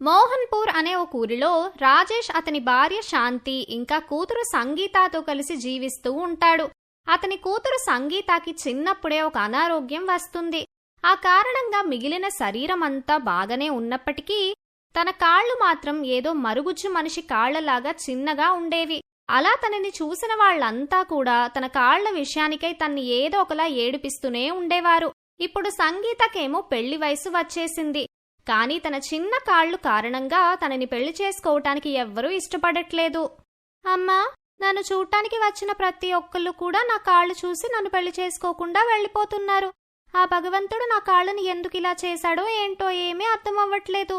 మోహన్పూర్ అనే ఒక ఊరిలో రాజేష్ అతని భార్య శాంతి ఇంకా కూతురు సంగీతతో కలిసి జీవిస్తూ ఉంటాడు. అతని కూతురు సంగీతకి చిన్నప్పుడే ఒక అనారోగ్యం వస్తుంది. ఆ కారణంగా మిగిలిన శరీరం అంతా బాగానే ఉన్నప్పటికీ తన కాళ్ళు మాత్రం ఏదో మరుగుజ్జు మనిషి కాళ్ళలాగా చిన్నగా ఉండేవి. అలా తనని చూసిన వాళ్ళంతా కూడా తన కాళ్ళ విషయానికై తన్ని ఏదో ఒకలా ఏడిపిస్తూనే ఉండేవారు. ఇప్పుడు సంగీతకేమో పెళ్ళి వయసు వచ్చేసింది. కానీ తన చిన్న కాళ్ళు కారణంగా తనని పెళ్ళి చేసుకోవటానికి ఎవ్వరూ ఇష్టపడట్లేదు. అమ్మా నన్ను చూడటానికి వచ్చిన ప్రతి ఒక్కళ్ళు కూడా నా కాళ్ళు చూసి నన్ను పెళ్ళి చేసుకోకుండా వెళ్ళిపోతున్నారు. ఆ భగవంతుడు నా కాళ్ళని ఎందుకు ఇలా చేశాడో ఏంటో ఏమీ అర్థం అవ్వట్లేదు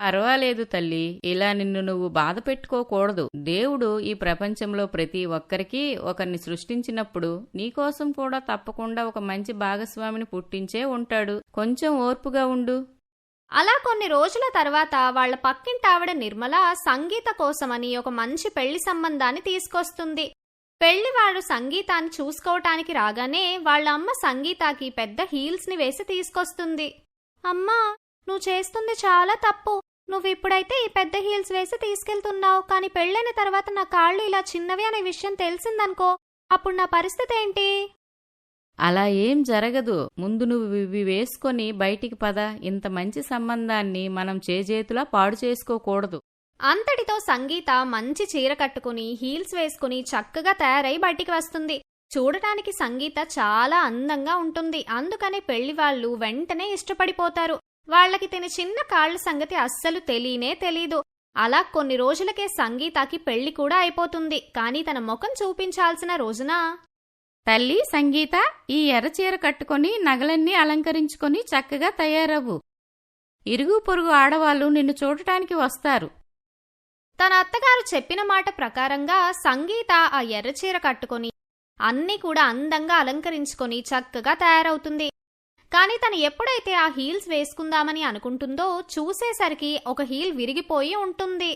పర్వాలేదు తల్లి ఇలా నిన్ను నువ్వు బాధ పెట్టుకోకూడదు. దేవుడు ఈ ప్రపంచంలో ప్రతి ఒక్కరికి ఒకరిని సృష్టించినప్పుడు నీకోసం కూడా తప్పకుండా ఒక మంచి భాగస్వామిని పుట్టించే ఉంటాడు. కొంచెం ఓర్పుగా ఉండు. అలా కొన్ని రోజుల తర్వాత వాళ్ళ పక్కింటావిడ నిర్మల సంగీత కోసమని ఒక మంచి పెళ్ళి సంబంధాన్ని తీసుకొస్తుంది. పెళ్ళివాడు సంగీతాన్ని చూసుకోవటానికి రాగానే వాళ్ళ అమ్మ సంగీతాకి పెద్ద హీల్స్ని వేసి తీసుకొస్తుంది. అమ్మా నువ్వు చేస్తుంది చాలా తప్పు. నువ్వు ఇప్పుడైతే ఈ పెద్ద హీల్స్ వేసి తీసుకెళ్తున్నావు. కానీ పెళ్ళైన తర్వాత నా కాళ్ళు ఇలా చిన్నవి అనే విషయం తెలిసిందనుకో అప్పుడు నా పరిస్థితి ఏంటి? అలా ఏం జరగదు. ముందు నువ్వు ఇవి వేసుకొని బయటికి పద. ఇంత మంచి సంబంధాన్ని మనం చేజేతులా పాడు చేసుకోకూడదు. అంతటితో సంగీత మంచి చీర కట్టుకుని హీల్స్ వేసుకుని చక్కగా తయారై బయటికి వస్తుంది. చూడటానికి సంగీత చాలా అందంగా ఉంటుంది. అందుకనే పెళ్ళి వాళ్ళు వెంటనే ఇష్టపడిపోతారు. వాళ్ళకి తిన చిన్న కాళ్ళ సంగతి అస్సలు తెలియనే తెలీదు. అలా కొన్ని రోజులకే సంగీతకి పెళ్ళి కూడా అయిపోతుంది. కానీ తన ముఖం చూపించాల్సిన రోజున? తల్లి సంగీత ఈ ఎర్రచీర కట్టుకొని నగలన్నీ అలంకరించుకొని చక్కగా తయారవ్వు ఇరుగు పొరుగు ఆడవాళ్ళు నిన్ను చూడటానికి వస్తారు. తన అత్తగారు చెప్పిన మాట ప్రకారంగా సంగీత ఆ ఎర్రచీర కట్టుకొని అన్నీ కూడా అందంగా అలంకరించుకొని చక్కగా తయారవుతుంది. కానీ తను ఎప్పుడైతే ఆ హీల్స్ వేసుకుందామని అనుకుంటుందో చూసేసరికి ఒక హీల్ విరిగిపోయి ఉంటుంది.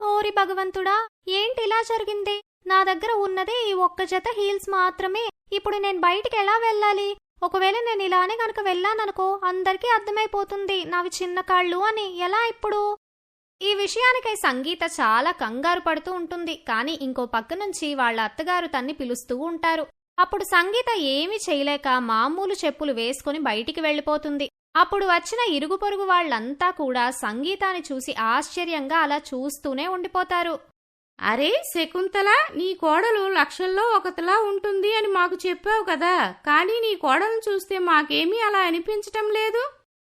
ఓరి భగవంతుడా ఏంటి ఇలా జరిగింది? నా దగ్గర ఉన్నదే ఈ ఒక్క జత హీల్స్ మాత్రమే. ఇప్పుడు నేను బయటికి ఎలా వెళ్ళాలి? ఒకవేళ నేను ఇలానే గనక వెళ్ళాననుకో అందరికీ అర్థమైపోతుంది నావి చిన్న కాళ్ళు అని. ఎలా ఇప్పుడు? ఈ విషయానికై సంగీత చాలా కంగారు పడుతూ ఉంటుంది. కానీ ఇంకో పక్క నుంచి వాళ్ళ అత్తగారు తన్ని పిలుస్తూ ఉంటారు. అప్పుడు సంగీత ఏమీ చేయలేక మామూలు చెప్పులు వేసుకుని బయటికి వెళ్ళిపోతుంది. అప్పుడు వచ్చిన ఇరుగు పొరుగు వాళ్ళంతా కూడా సంగీతాన్ని చూసి ఆశ్చర్యంగా అలా చూస్తూనే ఉండిపోతారు. అరే శకుంతల నీ కోడలు లక్షల్లో ఒకతలా ఉంటుంది అని మాకు చెప్పావు కదా. కానీ నీ కోడలను చూస్తే మాకేమీ అలా అనిపించటం లేదు?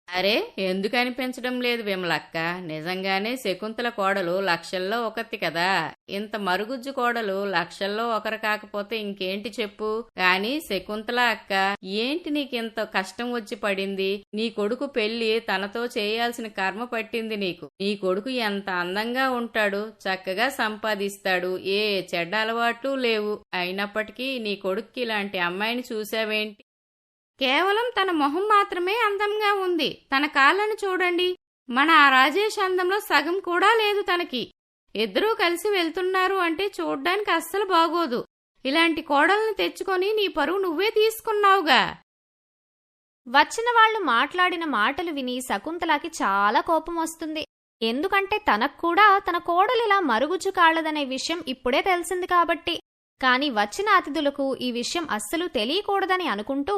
అరే ఎందుకు అనిపించడం లేదు విమలక్క? నిజంగానే శకుంతల కోడలు లక్షల్లో ఒకతి కదా. ఇంత మరుగుజ్జు కోడలు లక్షల్లో ఒకరు కాకపోతే ఇంకేంటి చెప్పు? కాని శకుంతల అక్క ఏంటి నీకింత కష్టం వచ్చి పడింది? నీ కొడుకు పెళ్ళి తనతో చేయాల్సిన కర్మ పట్టింది నీకు. నీ కొడుకు ఎంత అందంగా ఉంటాడు చక్కగా సంపాదిస్తాడు. ఏ చెడ్డ అలవాట్లు లేవు. అయినప్పటికీ నీ కొడుక్కి ఇలాంటి అమ్మాయిని చూసావేంటి? కేవలం తన మొహం మాత్రమే అందంగా ఉంది. తన కాళ్ళను చూడండి. మన ఆ రాజేష్ అందంలో సగం కూడా లేదు తనకి. ఇద్దరూ కలిసి వెళ్తున్నారు అంటే చూడ్డానికి అస్సలు బాగోదు. ఇలాంటి కోడల్ని తెచ్చుకొని నీ పరువు నువ్వే తీసుకున్నావుగా. వచ్చిన వాళ్ళు మాట్లాడిన మాటలు విని శకుంతలాకి చాలా కోపం వస్తుంది. ఎందుకంటే తనకు కూడా తన కోడలిలా మరుగుజ్జు కాళ్ళదనే విషయం ఇప్పుడే తెలిసింది కాబట్టి. కాని వచ్చిన అతిథులకు ఈ విషయం అస్సలు తెలియకూడదని అనుకుంటూ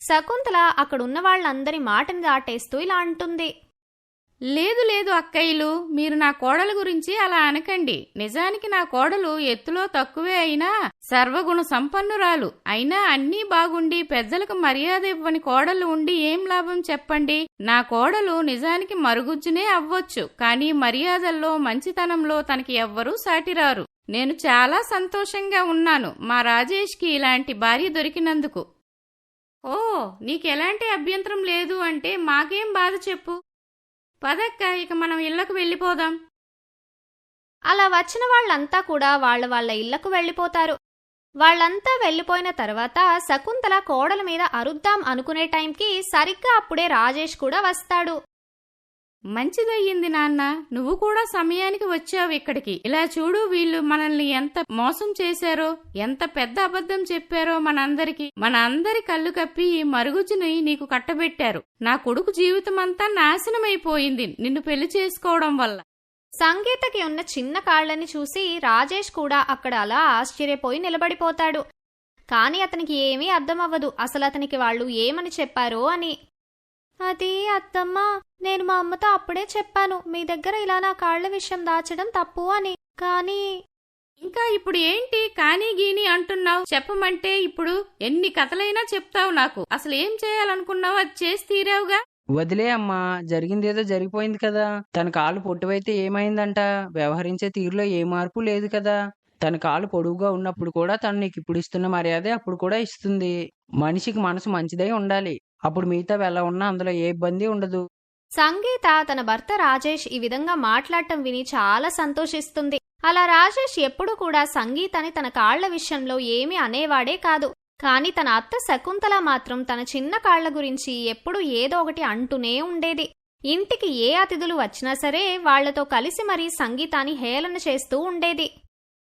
శకుంతల అక్కడున్న వాళ్ళందరి మాటని దాటేస్తూ ఇలా అంటుంది. లేదు లేదు అక్కయ్యలు మీరు నా కోడల గురించి అలా అనకండి. నిజానికి నా కోడలు ఎత్తులో తక్కువే అయినా సర్వగుణ సంపన్నురాలు. అయినా అన్నీ బాగుండి పెద్దలకు మర్యాద ఇవ్వని కోడలు ఉండి ఏం లాభం చెప్పండి? నా కోడలు నిజానికి మరుగుజ్జునే అవ్వచ్చు కానీ మర్యాదల్లో మంచితనంలో తనకి ఎవ్వరూ సాటిరారు. నేను చాలా సంతోషంగా ఉన్నాను. మా రాజేష్కి ఇలాంటి భార్య దొరికినందుకు. ఓ నీకెలాంటి అభ్యంతరం లేదు అంటే మాకేం బాధ చెప్పు. పదక్క ఇక మనం ఇళ్ళకు వెళ్ళిపోదాం. అలా వచ్చిన వాళ్ళంతా కూడా వాళ్ళ వాళ్ళ ఇళ్ళకు వెళ్ళిపోతారు. వాళ్ళంతా వెళ్ళిపోయిన తర్వాత శకుంతల కోడల మీద అరుద్దాం అనుకునే టైంకి సరిగ్గా అప్పుడే రాజేష్ కూడా వస్తాడు. మంచిదయ్యింది నాన్న. నువ్వు కూడా సమయానికి వచ్చావు ఇక్కడికి. ఇలా చూడు వీళ్ళు మనల్ని ఎంత మోసం చేశారో ఎంత పెద్ద అబద్ధం చెప్పారో మనందరికి. మన అందరి కళ్ళు కప్పి ఈ మరుగుజ్జుని నీకు కట్టబెట్టారు. నా కొడుకు జీవితం అంతా నాశనమైపోయింది నిన్ను పెళ్ళి చేసుకోవడం వల్ల. సంగీతకి ఉన్న చిన్న కాళ్ళని చూసి రాజేష్ కూడా అక్కడ అలా ఆశ్చర్యపోయి నిలబడిపోతాడు. కాని అతనికి ఏమీ అర్థమవ్వదు. అసలు అతనికి వాళ్ళు ఏమని చెప్పారో అని. అది అత్తమ్మ నేను మా అమ్మతో అప్పుడే చెప్పాను మీ దగ్గర ఇలా నా కాళ్ళ విషయం దాచడం తప్పు అని. కానీ ఇంకా ఇప్పుడు ఏంటి కానీ గీని అంటున్నావు? చెప్పమంటే ఇప్పుడు ఎన్ని కథలైనా చెప్తావు నాకు. అసలు ఏం చేయాలనుకున్నావు? అది చేసి తీరావుగా. వదిలే అమ్మా జరిగిందేదో జరిగిపోయింది కదా. తన కాలు పొట్టువైతే ఏమైందంట? వ్యవహరించే తీరులో ఏ మార్పు లేదు కదా. తన కాలు పొడువుగా ఉన్నప్పుడు కూడా తను నీకు ఇప్పుడు ఇస్తున్న మర్యాదే అప్పుడు కూడా ఇస్తుంది. మనిషికి మనసు మంచిదై ఉండాలి. అప్పుడు మిగతా ఎలా ఉన్నా అందులో ఏ ఇబ్బంది ఉండదు. సంగీత తన భర్త రాజేష్ ఈ విధంగా మాట్లాడటం విని చాలా సంతోషిస్తుంది. అలా రాజేష్ ఎప్పుడూ కూడా సంగీతని తన కాళ్ళ విషయంలో ఏమీ అనేవాడే కాదు. కాని తన అత్త శకుంతల మాత్రం తన చిన్న కాళ్ళ గురించి ఎప్పుడూ ఏదో ఒకటి అంటూనే ఉండేది. ఇంటికి ఏ అతిథులు వచ్చినా సరే వాళ్ళతో కలిసి మరీ సంగీతాన్ని హేళన చేస్తూ ఉండేది.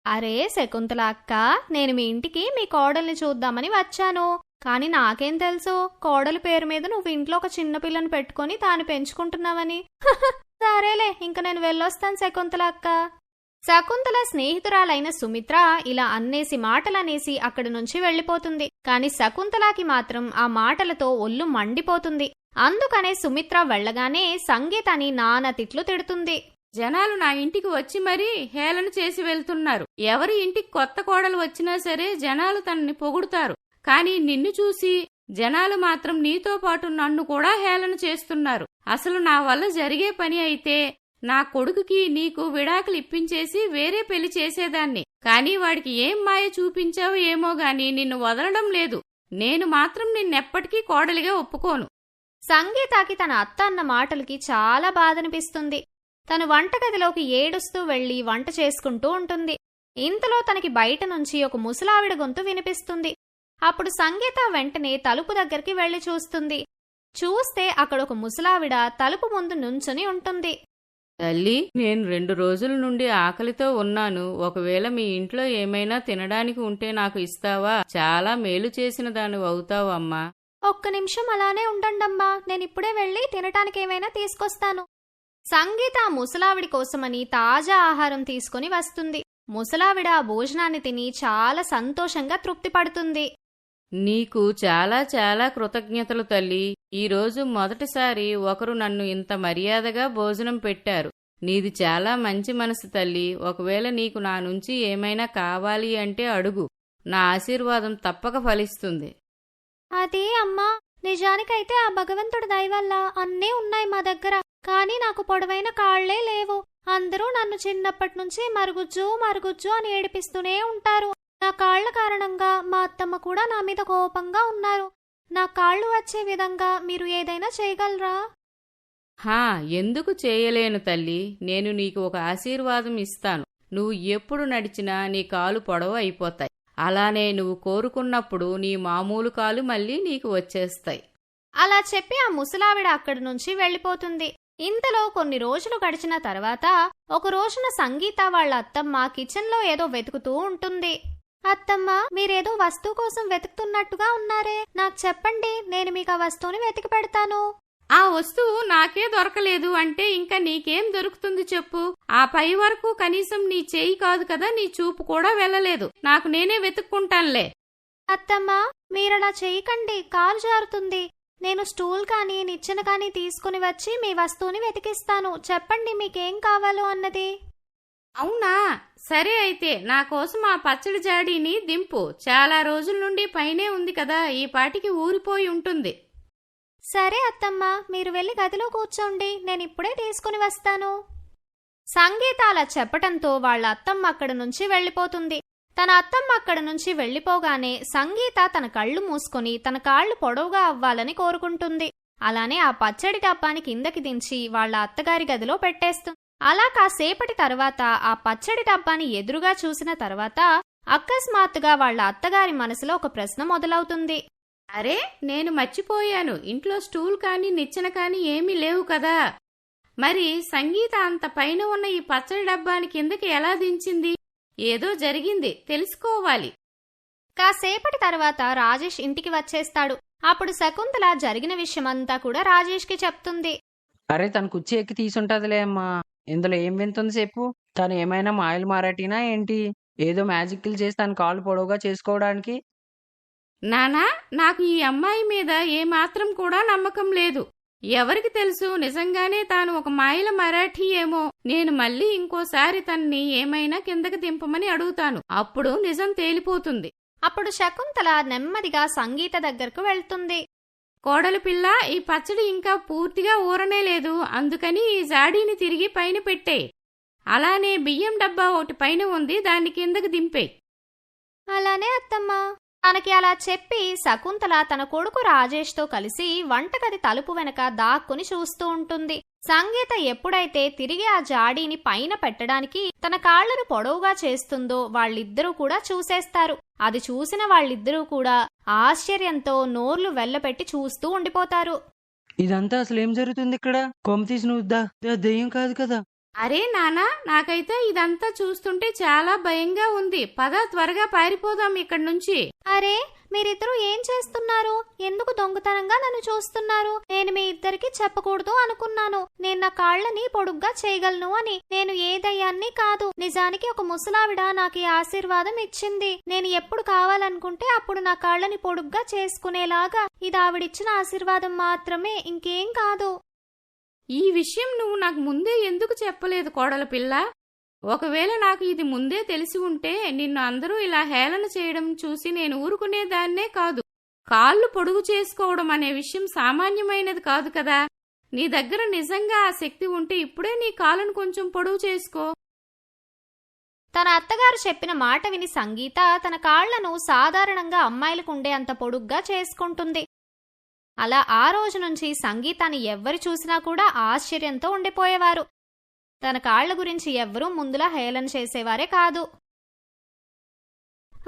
అరే శకుంతల అక్క నేను మీ ఇంటికి మీ కోడల్ని చూద్దామని వచ్చాను. కాని నాకేం తెలుసు? కోడలి పేరు మీద నువ్వు ఇంట్లో ఒక చిన్న పిల్లని పెట్టుకొని తాను పెంచుకుంటున్నావని. సరేలే ఇంక నేను వెళ్ళొస్తాను శకుంతల అక్క. శకుంతల స్నేహితురాలైన సుమిత్ర ఇలా అన్నేసి మాటలనేసి అక్కడి నుంచి వెళ్ళిపోతుంది. కాని శకుంతలాకి మాత్రం ఆ మాటలతో ఒళ్ళు మండిపోతుంది. అందుకనే సుమిత్ర వెళ్ళగానే సంగీతని నానా తిట్లు తిడుతుంది. జనాలు నా ఇంటికి వచ్చి మరీ హేళన చేసి వెళ్తున్నారు. ఎవరి ఇంటికి కొత్త కోడలు వచ్చినా సరే జనాలు తనని పొగుడుతారు. కానీ నిన్ను చూసి జనాలు మాత్రం నీతో పాటు నన్ను కూడా హేళన చేస్తున్నారు. అసలు నా వల్ల జరిగే పని అయితే నా కొడుకుకి నీకు విడాకులు ఇప్పించేసి వేరే పెళ్ళి చేసేదాన్ని. కానీ వాడికి ఏం మాయ చూపించావు ఏమో గాని నిన్ను వదలడం లేదు. నేను మాత్రం నిన్నెప్పటికీ కోడలిగా ఒప్పుకోను. సంగీతాకి తన అత్త అన్న మాటలకి చాలా బాధనిపిస్తుంది. తను వంటగదిలోకి ఏడుస్తూ వెళ్ళి వంట చేసుకుంటూ ఉంటుంది. ఇంతలో తనకి బయట నుంచి ఒక ముసలావిడ గొంతు వినిపిస్తుంది. అప్పుడు సంగీత వెంటనే తలుపు దగ్గరికి వెళ్ళి చూస్తుంది. చూస్తే అక్కడ ఒక ముసలావిడ తలుపు ముందు నుంచుని ఉంటుంది. తల్లి నేను రెండు రోజుల నుండి ఆకలితో ఉన్నాను. ఒకవేళ మీ ఇంట్లో ఏమైనా తినడానికి ఉంటే నాకు ఇస్తావా? చాలా మేలు చేసిన దాని అవుతావమ్మా ఒక్క నిమిషం అలానే ఉండండమ్మా. నేనిప్పుడే వెళ్ళి తినటానికి ఏమైనా తీసుకొస్తాను. సంగీత ముసలావిడి కోసమని తాజా ఆహారం తీసుకుని వస్తుంది. ముసలావిడ ఆ భోజనాన్ని తిని చాలా సంతోషంగా తృప్తి పడుతుంది నీకు చాలా చాలా కృతజ్ఞతలు తల్లి. ఈరోజు మొదటిసారి ఒకరు నన్ను ఇంత మర్యాదగా భోజనం పెట్టారు. నీది చాలా మంచి మనసు తల్లి. ఒకవేళ నీకు నా నుంచి ఏమైనా కావాలి అంటే అడుగు. నా ఆశీర్వాదం తప్పక ఫలిస్తుంది. అదే అమ్మా. నిజానికైతే ఆ భగవంతుడి దయ వల్ల అన్నీ ఉన్నాయి మా దగ్గర. కానీ నాకు పొడవైన కాళ్ళే లేవు. అందరూ నన్ను చిన్నప్పటి నుంచి మరుగుజ్జు మరుగుజ్జు అని ఏడిపిస్తూనే ఉంటారు. నా కాళ్ళ కారణంగా మా అత్తమ్మ కూడా నా మీద కోపంగా ఉన్నారు. నా కాళ్ళు వచ్చే విధంగా మీరు ఏదైనా చేయగలరా? హా ఎందుకు చేయలేను తల్లి. నేను నీకు ఒక ఆశీర్వాదం ఇస్తాను. నువ్వు ఎప్పుడు నడిచినా నీ కాలు పొడవు అయిపోతాయి. అలానే నువ్వు కోరుకున్నప్పుడు నీ మామూలు కాలు మళ్ళీ నీకు వచ్చేస్తాయి. అలా చెప్పి ఆ ముసలావిడ అక్కడి నుంచి వెళ్ళిపోతుంది. ఇంతలో కొన్ని రోజులు గడిచిన తర్వాత ఒక రోజున సంగీత వాళ్ళ అత్తమ్మ కిచెన్లో ఏదో వెతుకుతూ ఉంటుంది. అత్తమ్మ మీరేదో వస్తువు కోసం వెతుకుతున్నట్టుగా ఉన్నారే. నాకు చెప్పండి నేను మీకు ఆ వస్తువుని వెతికి పెడతాను. ఆ వస్తువు నాకే దొరకలేదు అంటే ఇంకా నీకేం దొరుకుతుంది చెప్పు. ఆ పై వరకు కనీసం నీ చేయి కాదు కదా నీ చూపు కూడా వెళ్ళలేదు. నాకు నేనే వెతుక్కుంటానులే. అత్తమ్మ మీరలా చేయకండి కాలు జారుతుంది. నేను స్టూల్ కానీ నిచ్చెన కానీ తీసుకుని వచ్చి మీ వస్తువుని వెతికిస్తాను. చెప్పండి మీకేం కావాలో అన్నది. అవునా? సరే అయితే నా కోసం ఆ పచ్చడి జాడీని దింపు. చాలా రోజుల నుండి పైనే ఉంది కదా ఈ పాటికి ఊరిపోయి ఉంటుంది. సరే అత్తమ్మ మీరు వెళ్ళి గదిలో కూర్చోండి నేను ఇప్పుడే తీసుకుని వస్తాను. సంగీత అలా చెప్పటంతో వాళ్ళ అత్తమ్మ అక్కడి నుంచి వెళ్ళిపోతుంది. తన అత్తమ్మ అక్కడి నుంచి వెళ్ళిపోగానే సంగీత తన కళ్ళు మూసుకొని తన కాళ్ళు పొడవుగా అవ్వాలని కోరుకుంటుంది. అలానే ఆ పచ్చడి డబ్బాని కిందకి దించి వాళ్ళ అత్తగారి గదిలో పెట్టేస్తుంది అలా కాసేపటి తర్వాత ఆ పచ్చడి డబ్బాని ఎదురుగా చూసిన తర్వాత అకస్మాత్తుగా వాళ్ళ అత్తగారి మనసులో ఒక ప్రశ్న మొదలవుతుంది. అరే నేను మర్చిపోయాను. ఇంట్లో స్టూల్ కానీ నిచ్చెన కానీ ఏమీ లేవు కదా. మరి సంగీత అంత పైన ఉన్న ఈ పచ్చడి డబ్బాని కిందకి ఎలా దించింది? ఏదో జరిగింది. తెలుసుకోవాలి. కాసేపటి తర్వాత రాజేష్ ఇంటికి వచ్చేస్తాడు. అప్పుడు శకుంతల జరిగిన విషయమంతా కూడా రాజేష్కి చెప్తుంది. అరే తన కుర్చీ ఎక్కి తీసుంటదిలే అమ్మా. ఇందులో ఏం వింటుంది చెప్పు? తను ఏమైనా మాయలు మారాటినా ఏంటి? ఏదో మ్యాజిక్లు చేసి తన కాలు పొడవుగా చేసుకోవడానికి? నానా నాకు ఈ అమ్మాయి మీద ఏమాత్రం కూడా నమ్మకం లేదు. ఎవరికి తెలుసు? నిజంగానే తాను ఒక మాయల మరాఠీ ఏమో. నేను మళ్ళీ ఇంకోసారి తన్ని ఏమైనా కిందకి దింపమని అడుగుతాను. అప్పుడు నిజం తేలిపోతుంది. అప్పుడు శకుంతల నెమ్మదిగా సంగీత దగ్గరకు వెళ్తుంది. కోడలు పిల్ల ఈ పచ్చడి ఇంకా పూర్తిగా ఊరనే లేదు. అందుకని ఈ జాడీని తిరిగి పైన పెట్టే. అలానే బియ్యం డబ్బా ఒకటి పైన ఉంది. దాన్ని కిందకు దింపే. అలానే అత్తమ్మ. తనకి అలా చెప్పి శకుంతల తన కొడుకు రాజేష్తో కలిసి వంటగది తలుపు వెనక దాక్కుని చూస్తూ ఉంటుంది. సంగీత ఎప్పుడైతే తిరిగి ఆ జాడీని పైన పెట్టడానికి తన కాళ్ళను పొడవుగా చేస్తుందో వాళ్ళిద్దరూ కూడా చూసేస్తారు. అది చూసిన వాళ్ళిద్దరూ కూడా ఆశ్చర్యంతో నోర్లు వెళ్ళపెట్టి చూస్తూ ఉండిపోతారు. ఇదంతా అసలు ఏం జరుగుతుంది ఇక్కడ? కొమ్మ తీసిన ఉద్దా దెయ్యం కాదు కదా? అరే నానా నాకైతే ఇదంతా చూస్తుంటే చాలా భయంగా ఉంది. పద త్వరగా పారిపోదాం ఇక్కడి నుంచి. అరే మీరిద్దరూ ఏం చేస్తున్నారు? ఎందుకు దొంగతనంగా నన్ను చూస్తున్నారు? నేను మీ ఇద్దరికి చెప్పకూడదు అనుకున్నాను. నేను నా కాళ్ళని పొడుగ్గా చేయగలను అని. నేను ఏ దయ్యాన్ని కాదు. నిజానికి ఒక ముసలావిడ నాకు ఈ ఆశీర్వాదం ఇచ్చింది. నేను ఎప్పుడు కావాలనుకుంటే అప్పుడు నా కాళ్ళని పొడుగ్గా చేసుకునేలాగా. ఇది ఆవిడిచ్చిన ఆశీర్వాదం మాత్రమే ఇంకేం కాదు. ఈ విషయం నువ్వు నాకు ముందే ఎందుకు చెప్పలేదు కోడల పిల్ల? ఒకవేళ నాకు ఇది ముందే తెలిసి ఉంటే నిన్ను అందరూ ఇలా హేళన చేయడం చూసి నేను ఊరుకునేదాన్నే కాదు. కాళ్ళు పొడుగు చేసుకోవడం అనే విషయం సామాన్యమైనది కాదు కదా. నీ దగ్గర నిజంగా ఆ శక్తి ఉంటే ఇప్పుడే నీ కాళ్ళను కొంచెం పొడుగు చేసుకో. తన అత్తగారు చెప్పిన మాట విని సంగీత తన కాళ్ళను సాధారణంగా అమ్మాయిలకు ఉండే అంత పొడుగ్గా చేసుకుంటుంది. అలా ఆ రోజు నుంచి సంగీతాన్ని ఎవ్వరు చూసినా కూడా ఆశ్చర్యంతో ఉండిపోయేవారు. తన కాళ్ళ గురించి ఎవ్వరూ ముందులా హేళన చేసేవారే కాదు.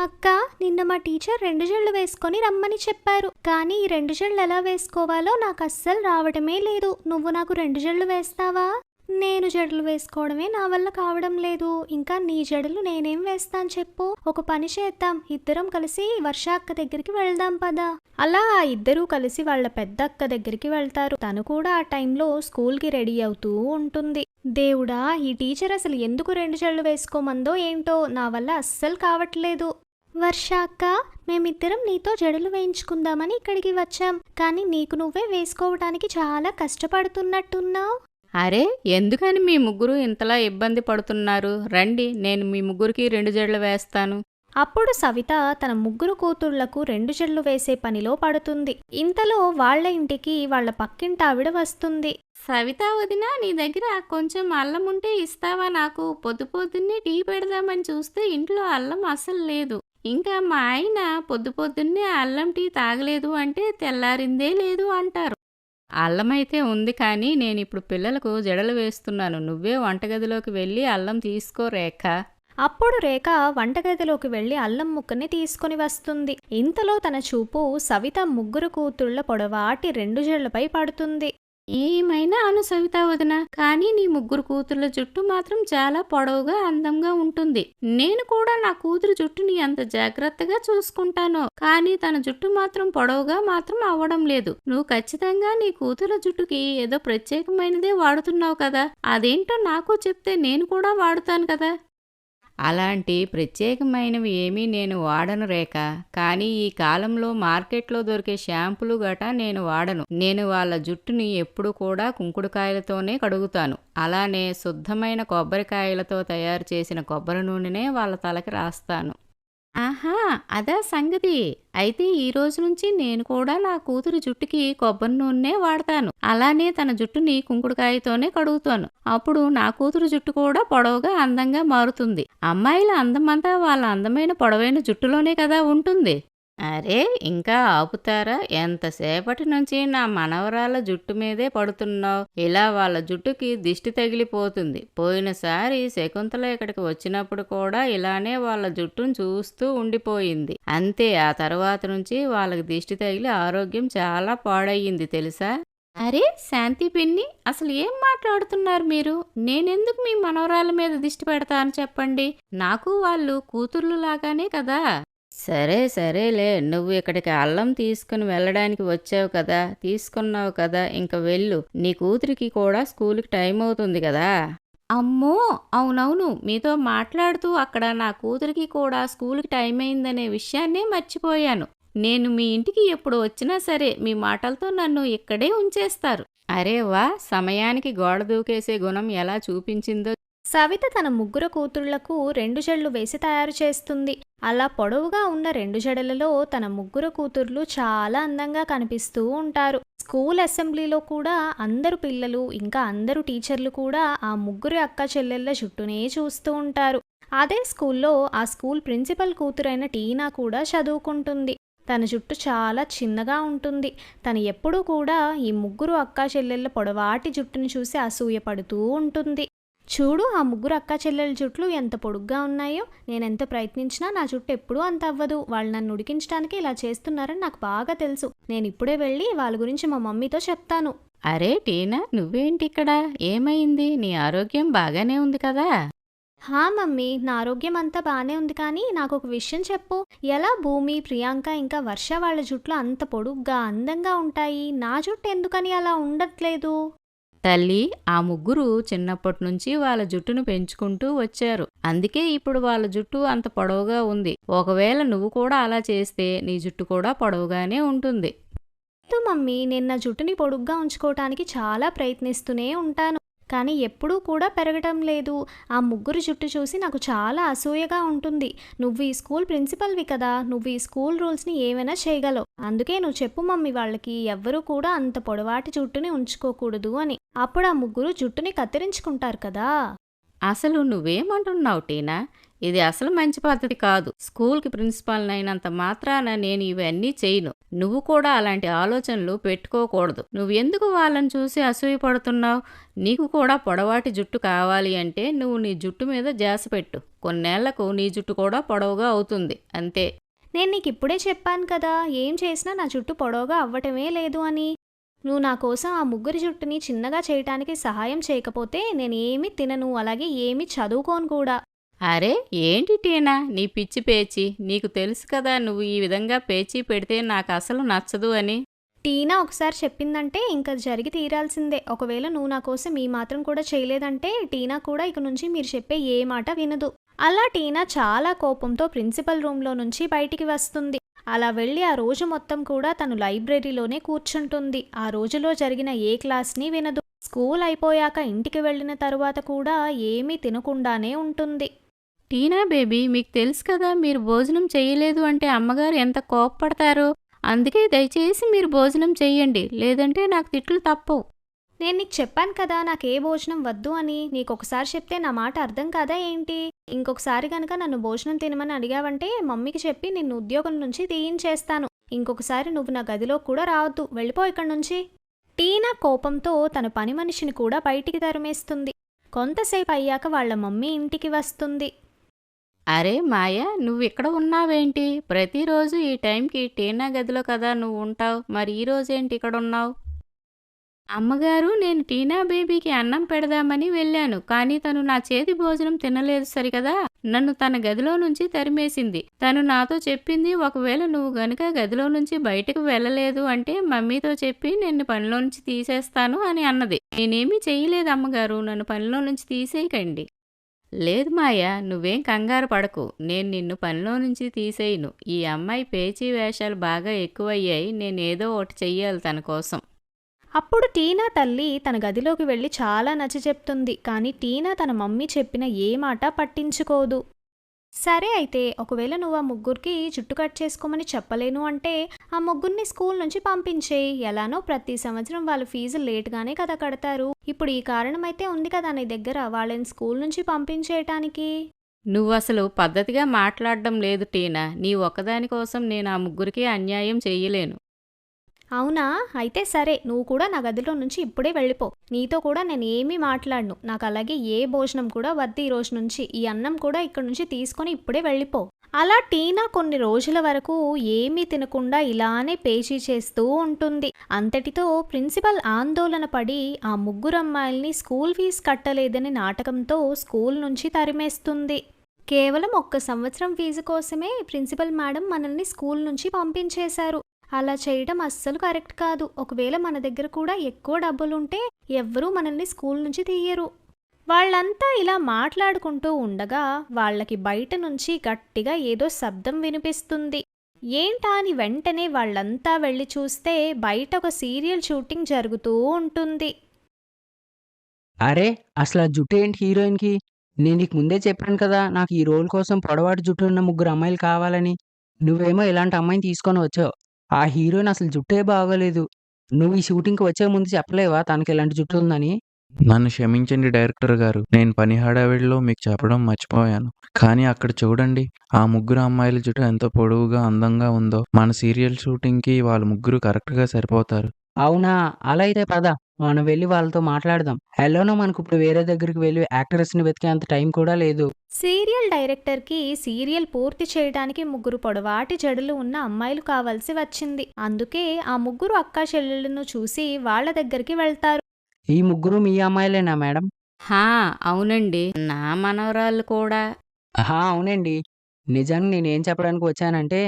అక్క నిన్న మా టీచర్ రెండు జళ్ళు వేసుకొని రమ్మని చెప్పారు. కానీ ఈ రెండు జళ్ళు ఎలా వేసుకోవాలో నాకు అస్సలు రావడమే లేదు. నువ్వు నాకు రెండు జళ్ళు వేస్తావా? నేను జడలు వేసుకోవడమే నా వల్ల కావడం లేదు. ఇంకా నీ జడలు నేనేం వేస్తాను చెప్పు. ఒక పని చేద్దాం. ఇద్దరం కలిసి వర్ష అక్క దగ్గరికి వెళ్దాం పదా. అలా ఆ ఇద్దరూ కలిసి వాళ్ళ పెద్ద అక్క దగ్గరికి వెళ్తారు. తను కూడా ఆ టైంలో స్కూల్కి రెడీ అవుతూ ఉంటుంది. దేవుడా ఈ టీచర్ అసలు ఎందుకు రెండు జడలు వేసుకోమందో ఏంటో నా వల్ల అస్సలు కావట్లేదు. వర్ష అక్క మేమిద్దరం నీతో జడలు వేయించుకుందామని ఇక్కడికి వచ్చాం. కానీ నీకు నువ్వే వేసుకోవడానికి చాలా కష్టపడుతున్నట్టున్నావు. అరే ఎందుకని మీ ముగ్గురు ఇంతలా ఇబ్బంది పడుతున్నారు? రండి నేను మీ ముగ్గురికి రెండు జడలు వేస్తాను. అప్పుడు సవిత తన ముగ్గురు కూతుళ్ళకు రెండు జళ్ళు వేసే పనిలో పడుతుంది. ఇంతలో వాళ్ళ ఇంటికి వాళ్ళ పక్కింటావిడ వస్తుంది. సవితా వదిన నీ దగ్గర కొంచెం అల్లం ఉంటే ఇస్తావా నాకు? పొద్దు పొద్దున్నే టీ పెడదామని చూస్తే ఇంట్లో అల్లం అసలు లేదు. ఇంకా మా ఆయన పొద్దు పొద్దున్నే అల్లం టీ తాగలేదు అంటే తెల్లారిందే లేదు అంటారు. అల్లం అయితే ఉంది కానీ నేను ఇప్పుడు పిల్లలకు జడలు వేస్తున్నాను. నువ్వే వంటగదిలోకి వెళ్ళి అల్లం తీసుకో రేఖ. అప్పుడు రేఖ వంటగదిలోకి వెళ్ళి అల్లం ముక్కని తీసుకుని వస్తుంది. ఇంతలో తన చూపు సవిత ముగ్గురు కూతుళ్ళ పొడవాటి రెండు జళ్ళపై పడుతుంది. ఏమైనా అను సవితా వదిన. కానీ నీ ముగ్గురు కూతుర్ల జుట్టు మాత్రం చాలా పొడవుగా అందంగా ఉంటుంది. నేను కూడా నా కూతురు జుట్టుని ఎంత జాగ్రత్తగా చూసుకుంటానో. కానీ తన జుట్టు మాత్రం పొడవుగా మాత్రం అవ్వడం లేదు. నువ్వు ఖచ్చితంగా నీ కూతురు జుట్టుకి ఏదో ప్రత్యేకమైనదే వాడుతున్నావు కదా. అదేంటో నాకు చెప్తే నేను కూడా వాడుతాను కదా. అలాంటి ప్రత్యేకమైనవి ఏమీ నేను వాడను రేఖ. కానీ ఈ కాలంలో మార్కెట్లో దొరికే షాంపులు గట నేను వాడను. నేను వాళ్ళ జుట్టుని ఎప్పుడు కూడా కుంకుడుకాయలతోనే కడుగుతాను. అలానే శుద్ధమైన కొబ్బరికాయలతో తయారు చేసిన కొబ్బరి నూనెనే వాళ్ళ తలకి రాస్తాను. ఆహా అదా సంగతి. అయితే ఈ రోజు నుంచి నేను కూడా నా కూతురు జుట్టుకి కొబ్బరి నూనె వాడతాను. అలానే తన జుట్టుని కుంకుడుకాయతోనే కడుగుతాను. అప్పుడు నా కూతురు జుట్టు కూడా పొడవుగా అందంగా మారుతుంది. అమ్మాయిల అందమంతా వాళ్ళ అందమైన పొడవైన జుట్టులోనే కదా ఉంటుంది. అరే! ఇంకా ఆపుతారా? ఎంతసేపటి నుంచి నా మనవరాల జుట్టు మీదే పడుతున్నావు. ఇలా వాళ్ళ జుట్టుకి దిష్టి తగిలిపోతుంది. పోయినసారి శకుంతల ఇక్కడికి వచ్చినప్పుడు కూడా ఇలానే వాళ్ళ జుట్టును చూస్తూ ఉండిపోయింది. అంతే ఆ తర్వాత నుంచి వాళ్ళకి దిష్టి తగిలి ఆరోగ్యం చాలా పాడయ్యింది తెలుసా? అరే శాంతి పిన్ని అసలు ఏం మాట్లాడుతున్నారు మీరు? నేనెందుకు మీ మనవరాల మీద దిష్టి పెడతాను చెప్పండి? నాకు వాళ్ళు కూతుర్లు లాగానే కదా. సరే సరేలే. నువ్వు ఇక్కడికి అల్లం తీసుకుని వెళ్ళడానికి వచ్చావు కదా తీసుకున్నావు కదా ఇంక వెళ్ళు. నీ కూతురికి కూడా స్కూల్కి టైం అవుతుంది కదా. అమ్మో! అవునవును. మీతో మాట్లాడుతూ అక్కడ నా కూతురికి కూడా స్కూల్కి టైం అయిందనే విషయాన్నే మర్చిపోయాను. నేను మీ ఇంటికి ఎప్పుడు వచ్చినా సరే మీ మాటలతో నన్ను ఇక్కడే ఉంచేస్తారు. అరే వా! సమయానికి గోడ దూకేసే గుణం ఎలా చూపించిందో సవిత తన ముగ్గురు కూతుళ్ళకు రెండు జడలు వేసి తయారు చేస్తుంది. అలా పొడవుగా ఉన్న రెండు జడలలో తన ముగ్గురు కూతుర్లు చాలా అందంగా కనిపిస్తూ ఉంటారు. స్కూల్ అసెంబ్లీలో కూడా అందరు పిల్లలు ఇంకా అందరు టీచర్లు కూడా ఆ ముగ్గురు అక్క చెల్లెళ్ళ చుట్టూనే చూస్తూ ఉంటారు. అదే స్కూల్లో ఆ స్కూల్ ప్రిన్సిపల్ కూతురైన టీనా కూడా చదువుకుంటుంది. తన జుట్టు చాలా చిన్నగా ఉంటుంది. తను ఎప్పుడూ కూడా ఈ ముగ్గురు అక్కా చెల్లెళ్ళ పొడవాటి జుట్టుని చూసి అసూయపడుతూ ఉంటుంది. చూడు ఆ ముగ్గురు అక్కా చెల్లెల జుట్లు ఎంత పొడుగ్గా ఉన్నాయో. నేను ఎంత ప్రయత్నించినా నా జుట్టు ఎప్పుడూ అంత అవ్వదు. వాళ్ళు నన్ను ఉడికించడానికి ఇలా చేస్తున్నారని నాకు బాగా తెలుసు. నేను ఇప్పుడే వెళ్ళి వాళ్ళ గురించి మా మమ్మీతో చెప్తాను. అరే టీనా నువ్వేంటి ఇక్కడ? ఏమైంది? నీ ఆరోగ్యం బాగానే ఉంది కదా? హా మమ్మీ నా ఆరోగ్యం అంతా బాగానే ఉంది కానీ నాకు ఒక విషయం చెప్పు. ఎలా భూమి ప్రియాంక ఇంకా వర్ష వాళ్ళ జుట్లు అంత పొడుగ్గా అందంగా ఉంటాయి? నా జుట్టు ఎందుకని అలా ఉండట్లేదు? తల్లి ఆ ముగ్గురు చిన్నప్పటి నుంచి వాళ్ళ జుట్టును పెంచుకుంటూ వచ్చారు. అందుకే ఇప్పుడు వాళ్ళ జుట్టు అంత పొడవుగా ఉంది. ఒకవేళ నువ్వు కూడా అలా చేస్తే నీ జుట్టు కూడా పొడవుగానే ఉంటుంది. మమ్మీ నేను నా జుట్టుని పొడుగ్గా ఉంచుకోవటానికి చాలా ప్రయత్నిస్తూనే ఉంటాను. కానీ ఎప్పుడూ కూడా పెరగటం లేదు. ఆ ముగ్గురు జుట్టు చూసి నాకు చాలా అసూయగా ఉంటుంది. నువ్వు ఈ స్కూల్ ప్రిన్సిపల్వి కదా నువ్వు ఈ స్కూల్ రూల్స్ని ఏమైనా చేయగలవు. అందుకే నువ్వు చెప్పు మమ్మీ వాళ్ళకి ఎవ్వరూ కూడా అంత పొడవాటి జుట్టుని ఉంచుకోకూడదు అని. అప్పుడు ఆ ముగ్గురు జుట్టుని కత్తిరించుకుంటారు కదా. అసలు నువ్వేమంటున్నావు టీనా? ఇది అసలు మంచి పద్ధతి కాదు. స్కూల్కి ప్రిన్సిపాల్ అయినంత మాత్రాన నేను ఇవన్నీ చేయను నువ్వు కూడా అలాంటి ఆలోచనలు పెట్టుకోకూడదు. నువ్వు ఎందుకు వాళ్ళని చూసి అసూయపడుతున్నావు నీకు కూడా పొడవాటి జుట్టు కావాలి అంటే నువ్వు నీ జుట్టు మీద జాస పెట్టు. కొన్నేళ్ళకు నీ జుట్టు కూడా పొడవుగా అవుతుంది. అంతే. నేను నీకు ఇప్పుడే చెప్పాను కదా ఏం చేసినా నా జుట్టు పొడవుగా అవ్వటమే లేదు అని. నువ్వు నా కోసం ఆ ముగ్గురి జుట్టుని చిన్నగా చేయటానికి సహాయం చేయకపోతే నేను ఏమీ తినను అలాగే ఏమీ చదువుకోను కూడా. అరే ఏంటి టీనా? నీ పిచ్చి పేచి. నీకు తెలుసు కదా నువ్వు ఈ విధంగా పేచీ పెడితే నాకు అసలు నచ్చదు అని. టీనా ఒకసారి చెప్పిందంటే ఇంకా జరిగి తీరాల్సిందే. ఒకవేళ నువ్వు నా కోసం ఈ మాత్రం కూడా చేయలేదంటే టీనా కూడా ఇక నుంచి మీరు చెప్పే ఏ మాట వినదు. అలా టీనా చాలా కోపంతో ప్రిన్సిపల్ రూమ్లో నుంచి బయటికి వస్తుంది. అలా వెళ్ళి ఆ రోజు మొత్తం కూడా తను లైబ్రరీలోనే కూర్చుంటుంది. ఆ రోజులో జరిగిన ఏ క్లాస్ని వినదు. స్కూల్ అయిపోయాక ఇంటికి వెళ్ళిన తరువాత కూడా ఏమీ తినకుండానే ఉంటుంది. టీనా బేబీ మీకు తెలుసు కదా మీరు భోజనం చేయలేదు అంటే అమ్మగారు ఎంత కోపపడతారో. అందుకే దయచేసి మీరు భోజనం చెయ్యండి లేదంటే నాకు తిట్లు తప్పవు. నేను నీకు చెప్పాను కదా నాకు ఏ భోజనం వద్దు అని. నీకు ఒకసారి చెప్తే నా మాట అర్థం కదా ఏంటి? ఇంకొకసారి కనుక నన్ను భోజనం తినమని అడిగావంటే మమ్మీకి చెప్పి నిన్ను ఉద్యోగం నుంచి తీయించేస్తాను. ఇంకొకసారి నువ్వు నా గదిలో కూడా రావద్దు. వెళ్ళిపో ఇక్కడి నుంచి. టీనా కోపంతో తన పని మనిషిని కూడా బయటికి తరిమేస్తుంది. కొంతసేపు అయ్యాక వాళ్ళ మమ్మీ ఇంటికి వస్తుంది. అరే మాయ నువ్వు ఇక్కడ ఉన్నావేంటి? ప్రతిరోజు ఈ టైంకి టీనా గదిలో కదా నువ్వు ఉంటావు. మరి ఈ రోజేంటి ఇక్కడ ఉన్నావు? అమ్మగారు నేను టీనా బేబీకి అన్నం పెడదామని వెళ్ళాను కానీ తను నా చేతి భోజనం తినలేదు సరికదా నన్ను తన గదిలో నుంచి తరిమేసింది. తను నాతో చెప్పింది ఒకవేళ నువ్వు గనుక గదిలో నుంచి బయటకు వెళ్ళలేదు అంటే మమ్మీతో చెప్పి నిన్ను పనిలో నుంచి తీసేస్తాను అని అన్నది. నేనేమీ చెయ్యలేదు అమ్మగారు నన్ను పనిలో నుంచి తీసేయకండి. లేదు మాయా నువ్వేం కంగారు పడకు. నేను నిన్ను పనిలో నుంచి తీసేయను. ఈ అమ్మాయి పేచీ వేషాలు బాగా ఎక్కువయ్యాయి. నేనేదో ఒకటి చెయ్యాలి తన కోసం. అప్పుడు టీనా తల్లి తన గదిలోకి వెళ్ళి చాలా నచ్చ చెప్తుంది కానీ టీనా తన మమ్మీ చెప్పిన ఏ మాట పట్టించుకోదు. సరే అయితే ఒకవేళ నువ్వు ఆ ముగ్గురికి జుట్టు కట్ చేసుకోమని చెప్పలేను అంటే ఆ ముగ్గురిని స్కూల్ నుంచి పంపించేయి. ఎలానో ప్రతి సంవత్సరం వాళ్ళ ఫీజు లేట్గానే కదా కడతారు. ఇప్పుడు ఈ కారణం అయితే ఉంది కదా నీ దగ్గర వాళ్ళని స్కూల్ నుంచి పంపించేయటానికి. నువ్వు అసలు పద్ధతిగా మాట్లాడడం లేదు టీనా. నీ ఒకదాని కోసం నేను ఆ ముగ్గురికి అన్యాయం చేయలేను. అవునా? అయితే సరే నువ్వు కూడా నా గదిలో నుంచి ఇప్పుడే వెళ్ళిపో. నీతో కూడా నేను ఏమీ మాట్లాడను. నాకు అలాగే ఏ భోజనం కూడా వద్దు ఈ రోజు నుంచి. ఈ అన్నం కూడా ఇక్కడ నుంచి తీసుకొని ఇప్పుడే వెళ్ళిపో. అలా టీనా కొన్ని రోజుల వరకు ఏమీ తినకుండా ఇలానే పేచీ చేస్తూ ఉంటుంది. అంతటితో ప్రిన్సిపల్ ఆందోళన పడి ఆ ముగ్గురు అమ్మాయిల్ని స్కూల్ ఫీజు కట్టలేదని నాటకంతో స్కూల్ నుంచి తరిమేస్తుంది. కేవలం ఒక్క సంవత్సరం ఫీజు కోసమే ప్రిన్సిపల్ మేడం మనల్ని స్కూల్ నుంచి పంపించేశారు. అలా చేయడం అస్సలు కరెక్ట్ కాదు. ఒకవేళ మన దగ్గర కూడా ఎక్కువ డబ్బులుంటే ఎవ్వరూ మనల్ని స్కూల్ నుంచి తీయరు. వాళ్ళంతా ఇలా మాట్లాడుకుంటూ ఉండగా వాళ్ళకి బయట నుంచి గట్టిగా ఏదో శబ్దం వినిపిస్తుంది. ఏంటా అని వెంటనే వాళ్ళంతా వెళ్ళి చూస్తే బయట ఒక సీరియల్ షూటింగ్ జరుగుతూ ఉంటుంది. అరే అసలు ఆ జుట్టు ఏంటి హీరోయిన్కి? నేను నీకు ముందే చెప్పాను కదా నాకు ఈ రోల్ కోసం పొడవాటి జుట్టు ఉన్న ముగ్గురు అమ్మాయిలు కావాలని. నువ్వేమో ఇలాంటి అమ్మాయిని తీసుకొని వచ్చావు. ఆ హీరోయిన్ అసలు జుట్టే బాగోలేదు. నువ్వు ఈ షూటింగ్కి వచ్చే ముందు చెప్పలేవా తనకి ఇలాంటి జుట్టు ఉందని? నన్ను క్షమించండి డైరెక్టర్ గారు. నేను పని హడావిడిలో మీకు చెప్పడం మర్చిపోయాను. కానీ అక్కడ చూడండి ఆ ముగ్గురు అమ్మాయిల జుట్టు ఎంత పొడవుగా అందంగా ఉందో. మన సీరియల్ షూటింగ్కి వాళ్ళ ముగ్గురు కరెక్ట్గా సరిపోతారు. అవునా? అలా అయితే పద. మనం వెళ్ళి వాళ్ళతో మాట్లాడదాం. ఎలానో మనకు ఇప్పుడు వేరే దగ్గరికి వెళ్ళి యాక్టర్స్ని వెతికే అంత టైం కూడా లేదు. సీరియల్ డైరెక్టర్కి సీరియల్ పూర్తి చేయడానికి ముగ్గురు పొడవాటి జడలు ఉన్న అమ్మాయిలు కావాల్సి వచ్చింది. అందుకే ఆ ముగ్గురు అక్కా చెల్లెళ్ళను చూసి వాళ్ళ దగ్గరికి వెళ్తారు. ఈ ముగ్గురు మీ అమ్మాయిలేనా మేడం? హా అవునండి. నా మనవరాళ్ళు కూడా. ఆహా అవునండి. నిజానికి నేను ఏం చెప్పడానికి వచ్చానంటే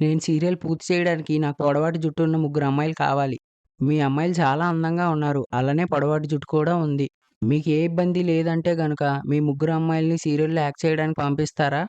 నేను సీరియల్ పూర్తి చేయడానికి నాకు పొడవాటి జుట్టు ఉన్న ముగ్గురు అమ్మాయిలు కావాలి. మీ అమ్మాయిలు చాలా అందంగా ఉన్నారు. అలానే పొడవాటి జుట్టు కూడా ఉంది. మీకు ఏ ఇబ్బంది లేదంటే గనుక మీ ముగ్గురు అమ్మాయిల్ని సీరియల్లో యాక్ట్ చేయడానికి పంపిస్తారా?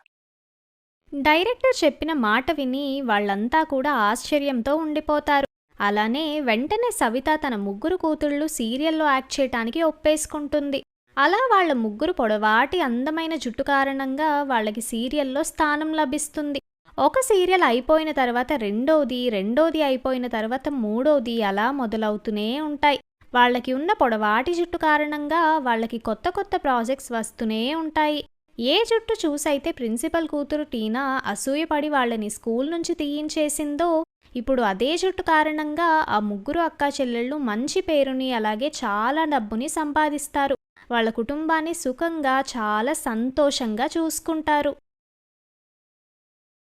డైరెక్టర్ చెప్పిన మాట విని వాళ్ళంతా కూడా ఆశ్చర్యంతో ఉండిపోతారు. అలానే వెంటనే సవిత తన ముగ్గురు కూతుళ్ళు సీరియల్లో యాక్ట్ చేయటానికి ఒప్పేసుకుంటుంది. అలా వాళ్ళ ముగ్గురు పొడవాటి అందమైన జుట్టు కారణంగా వాళ్ళకి సీరియల్లో స్థానం లభిస్తుంది. ఒక సీరియల్ అయిపోయిన తర్వాత రెండోది రెండోది అయిపోయిన తర్వాత మూడోది అలా మొదలవుతూనే ఉంటాయి. వాళ్ళకి ఉన్న పొడవాటి జుట్టు కారణంగా వాళ్ళకి కొత్త కొత్త ప్రాజెక్ట్స్ వస్తూనే ఉంటాయి. ఏ జుట్టు చూసైతే ప్రిన్సిపల్ కూతురు టీనా అసూయపడి వాళ్ళని స్కూల్ నుంచి తీయించేసిందో ఇప్పుడు అదే జుట్టు కారణంగా ఆ ముగ్గురు అక్కా చెల్లెళ్ళు మంచి పేరుని అలాగే చాలా డబ్బుని సంపాదిస్తారు. వాళ్ళ కుటుంబాన్ని సుఖంగా చాలా సంతోషంగా చూసుకుంటారు.